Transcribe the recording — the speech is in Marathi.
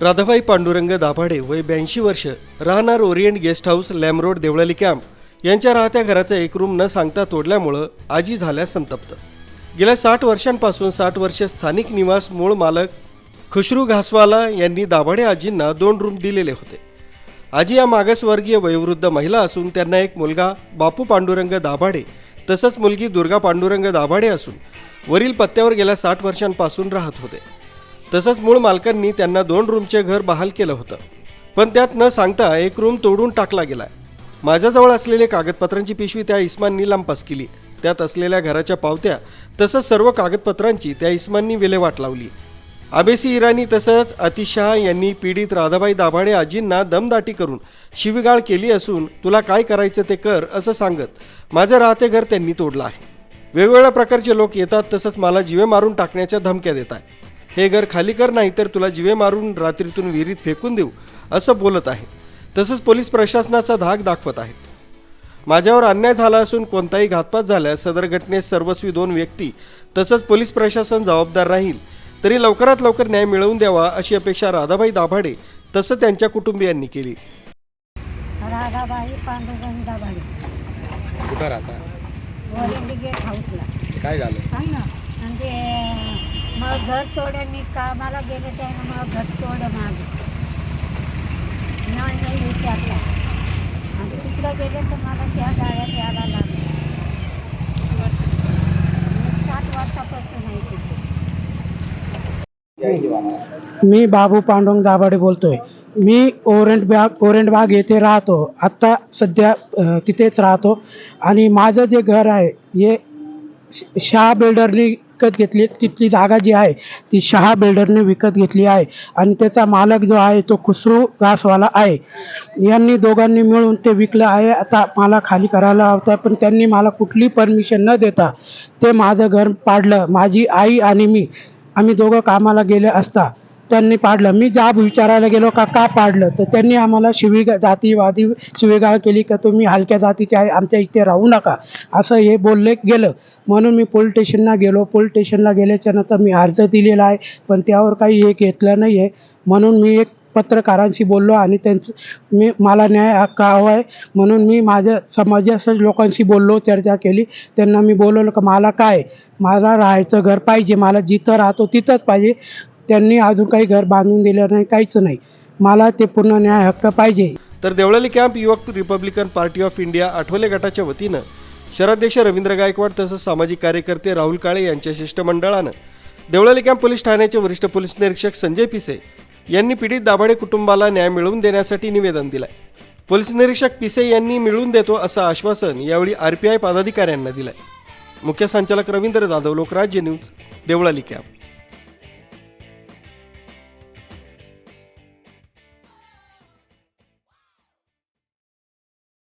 राधाबाई पांडुरंग दाभाडे वय ब्याऐंशी वर्ष राहणार orient guest house Lam Road Deolali camp. यांच्या राहत्या घराचा एक रूम न सांगता तोडल्यामुळं आजी झाल्या संतप्त. गेल्या साठ वर्षांपासून साठ वर्ष स्थानिक निवास मूळ मालक खुशरू घासवाला यांनी दाभाडे आजींना दोन रूम दिलेले होते. आजी या मागासवर्गीय वयोवृद्ध महिला असून त्यांना एक मुलगा बापू पांडुरंग दाभाडे तसंच मुलगी दुर्गा पांडुरंग दाभाडे असून वरील पत्त्यावर गेल्या साठ वर्षांपासून राहत होते. तसंच मूळ मालकांनी त्यांना दोन रूमचे घर बहाल केलं होतं. पण त्यात न सांगता एक रूम तोडून टाकला गेलाय. माझ्याजवळ असलेले कागदपत्रांची पिशवी त्या इस्मांनी लांपास केली. त्यात असलेल्या घराच्या पावत्या तसंच सर्व कागदपत्रांची त्या इस्मांनी विल्हेवाट लावली. आबेसी इराणी तसंच अतिशहा यांनी पीडित राधाबाई दाभाडे आजींना दमदाटी करून शिवीगाळ केली असून तुला काय करायचं ते कर असं सांगत माझं राहते घर त्यांनी तोडलं आहे. वेगवेगळ्या प्रकारचे लोक येतात तसंच मला जीवे मारून टाकण्याच्या धमक्या देत आहे हे घर खाली कर नाही तर तुला जिवे मारून रात्रीतून विहिरीत फेकून देऊ असं बोलत आहे. तसंच पोलीस प्रशासनाचा धाक दाखवत आहेत. माझ्यावर अन्याय झाला असून कोणताही घातपात झाल्यास सदर घटनेस सर्वस्वी दोन व्यक्ती तसंच पोलीस प्रशासन जबाबदार राहील. तरी लवकरात लवकर न्याय मिळवून द्यावा अशी अपेक्षा राधाबाई दाभाडे तसं त्यांच्या कुटुंबियांनी केली. राधाबाई पांडुरंग दाभाडे. कुठं राहता? वरंडी गेट हाऊसला काय झालं? सांग ना. मग घर तोडं मी कामाला गेले त्यानं मग घर तोडं मागे. नाही नाही विचारला. आणि तिकडं गेले तर मला त्या गाड्यात यायला लागलं. सात वाजतापासून आहे तिथे. मी बाबू पांडुंग दाभाडे बोलतोय. मी ओरंट बाग ओरंट बाग येथे राहतो. आत्ता सध्या तिथेच राहतो. आणि माझं जे घर आहे हे शाह बिल्डरनी विकत घेतली तिथली जागा जी आहे ती शहा बिल्डरने विकत घेतली आहे. आणि त्याचा मालक जो आहे तो खुसरू घासवाला आहे. यांनी दोघांनी मिळून ते विकलं आहे. आता मला खाली करायला होता पण त्यांनी मला कुठली परमिशन न देता ते माझं घर पाडलं. माझी आई आणि मी आम्ही दोघं कामाला गेले असता त्यांनी पाडलं. मी जाब विचारायला गेलो का का पाडलं? तर त्यांनी आम्हाला शिवीगा जातीवादी शिवीगाळ केली का तुम्ही हलक्या जातीचे आहे आमच्या इथे राहू नका. असं हे बोलले गेलं. म्हणून मी पोलीस स्टेशनला गेलो. पोलीस स्टेशनला गेल्याच्यानंतर मी अर्ज दिलेला आहे पण त्यावर काही हे घेतलं नाही आहे म्हणून मी एक पत्रकारांशी बोललो आणि त्यांचं मी मला न्याय हक्क हवा आहे. म्हणून मी माझ्या समाजाच्या लोकांशी बोललो चर्चा केली. त्यांना मी बोलवलं का मला काय? मला राहायचं घर पाहिजे. मला जिथं राहतो तिथंच पाहिजे. त्यांनी अजून काही घर बांधून दिलं नाही काहीच नाही. मला ते पूर्ण न्याय हक्क पाहिजे. तर देवळाली कॅम्प युवक Republican party of India Athawale गटाच्या वतीनं शहराध्यक्ष रवींद्र गायकवाड तसंच सामाजिक कार्यकर्ते राहुल काळे यांच्या शिष्टमंडळानं देवळाली कॅम्प पोलीस ठाण्याचे वरिष्ठ पोलीस निरीक्षक संजय पिसे यांनी पीडित दाभाडे कुटुंबाला न्याय मिळवून देण्यासाठी निवेदन दिलंय. पोलीस निरीक्षक पिसे यांनी मिळवून देतो असं आश्वासन यावेळी आर पी आय पदाधिकाऱ्यांना दिलंय. मुख्य संचालक रवींद्र जाधव लोकराज्य न्यूज देवळाली कॅम्प.